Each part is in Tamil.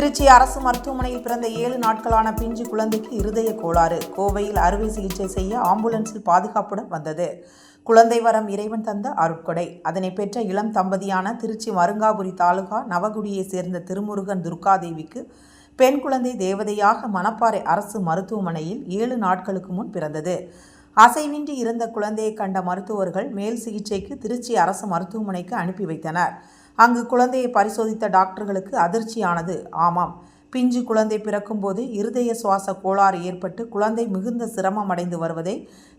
திருச்சி அரசு மருத்துவமனையில் பிறந்த ஏழு நாட்களான பிஞ்சு குழந்தைக்கு இருதய கோளாறு. கோவையில் அறுவை சிகிச்சை செய்ய ஆம்புலன்ஸில் பாதுகாப்புடன் வந்தது. குழந்தை வரம் இறைவன் தந்த அருட்கொடை. அதனை பெற்ற இளம் தம்பதியான திருச்சி மருங்காபுரி தாலுகா நவகுடியை சேர்ந்த திருமுருகன் துர்காதேவிக்கு பெண் குழந்தை தேவதையாக மணப்பாறை அரசு மருத்துவமனையில் ஏழு நாட்களுக்கு முன் பிறந்தது. அசைவின்றி இருந்த குழந்தையை கண்ட மருத்துவர்கள் மேல் சிகிச்சைக்கு திருச்சி அரசு மருத்துவமனைக்கு அனுப்பி வைத்தனர். அங்கு குழந்தையை பரிசோதித்த டாக்டர்களுக்கு அதிர்ச்சியானது. ஆமாம். பிஞ்சு குழந்தை பிறக்கும்போது இருதய சுவாச கோளாறு ஏற்பட்டு குழந்தை மிகுந்த சிரமம் அடைந்து வருவதை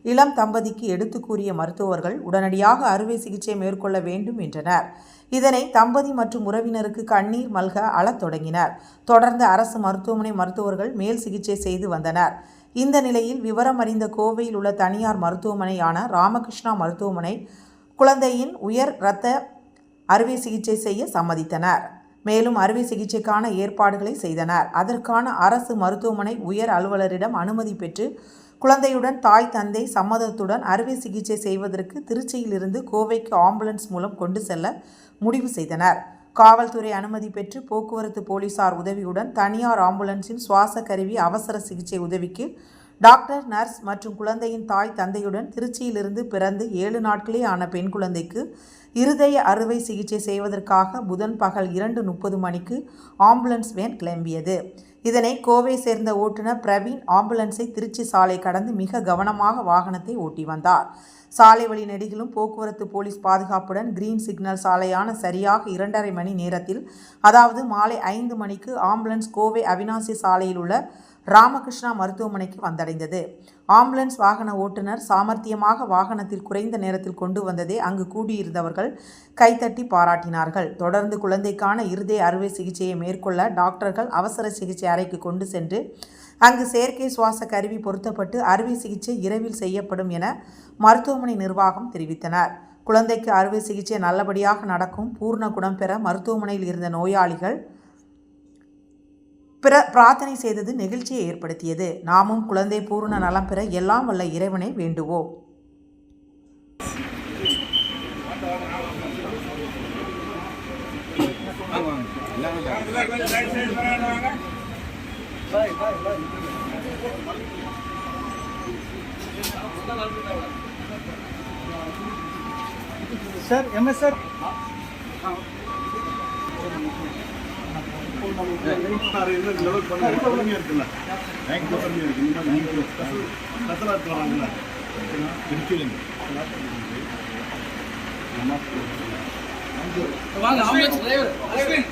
இளம் தம்பதிக்கு எடுத்து கூறிய மருத்துவர்கள் உடனடியாக அறுவை சிகிச்சை மேற்கொள்ள வேண்டும் என்றனர். இதனை தம்பதி மற்றும் உறவினருக்கு கண்ணீர் மல்க அழத் தொடங்கினர். தொடர்ந்து அரசு மருத்துவமனை மருத்துவர்கள் மேல் சிகிச்சை செய்து வந்தனர். இந்த நிலையில் விவரம் அறிந்த கோவையில் உள்ள தனியார் மருத்துவமனையான ராமகிருஷ்ணா மருத்துவமனை குழந்தையின் உயர் இரத்த அறுவை சிகிச்சை செய்ய சம்மதித்தனர். மேலும் அறுவை சிகிச்சைக்கான ஏற்பாடுகளை செய்தனர். அதற்கான அரசு மருத்துவமனை உயர் அலுவலரிடம் அனுமதி பெற்று குழந்தையுடன் தாய் தந்தை சம்மதத்துடன் அறுவை சிகிச்சை செய்வதற்கு திருச்சியிலிருந்து கோவைக்கு ஆம்புலன்ஸ் மூலம் கொண்டு செல்ல முடிவு செய்தனர். காவல்துறை அனுமதி பெற்று போக்குவரத்து போலீசார் உதவியுடன் தனியார் ஆம்புலன்ஸின் சுவாச கருவி அவசர சிகிச்சை உதவிக்கு டாக்டர் நர்ஸ் மற்றும் குழந்தையின் தாய் தந்தையுடன் திருச்சியிலிருந்து பிறந்து ஏழு நாட்களே ஆன பெண் குழந்தைக்கு இருதய அறுவை சிகிச்சை செய்வதற்காக புதன் பகல் இரண்டு முப்பது மணிக்கு ஆம்புலன்ஸ் வேன் கிளம்பியது. இதனை கோவை சேர்ந்த ஓட்டுநர் பிரவீன் ஆம்புலன்ஸை திருச்சி சாலை கடந்து மிக கவனமாக வாகனத்தை ஓட்டி வந்தார். சாலை வழி நெடுகிலும் போக்குவரத்து போலீஸ் பாதுகாப்புடன் கிரீன் சிக்னல் சாலையான சரியாக இரண்டரை மணி நேரத்தில் அதாவது மாலை ஐந்து மணிக்கு ஆம்புலன்ஸ் கோவை அவினாசி சாலையில் உள்ள ராமகிருஷ்ணா மருத்துவமனைக்கு வந்தடைந்தது. ஆம்புலன்ஸ் வாகன ஓட்டுநர் சாமர்த்தியமாக வாகனத்தில் குறைந்த நேரத்தில் கொண்டு வந்ததே அங்கு கூடியிருந்தவர்கள் கைத்தட்டி பாராட்டினார்கள். தொடர்ந்து குழந்தைக்கான இருதய அறுவை சிகிச்சையை மேற்கொள்ள டாக்டர்கள் அவசர சிகிச்சை அறைக்கு கொண்டு சென்று அங்கு செயற்கை சுவாச கருவி பொருத்தப்பட்டு அறுவை சிகிச்சை இரவில் செய்யப்படும் என மருத்துவமனை நிர்வாகம் தெரிவித்தனர். குழந்தைக்கு அறுவை சிகிச்சை நல்லபடியாக நடக்கும் பூர்ண குணம் பெற மருத்துவமனையில் இருந்த நோயாளிகள் பிற பிரார்த்தனை செய்தது நெகிழ்ச்சியை ஏற்படுத்தியது. நாமும் குழந்தை பூர்ண நலம் பெற எல்லாம் வல்ல இறைவனை வேண்டுவோம். Sir MS sir? வாங்க அவங்க டிரைவர் அஸ்வின்.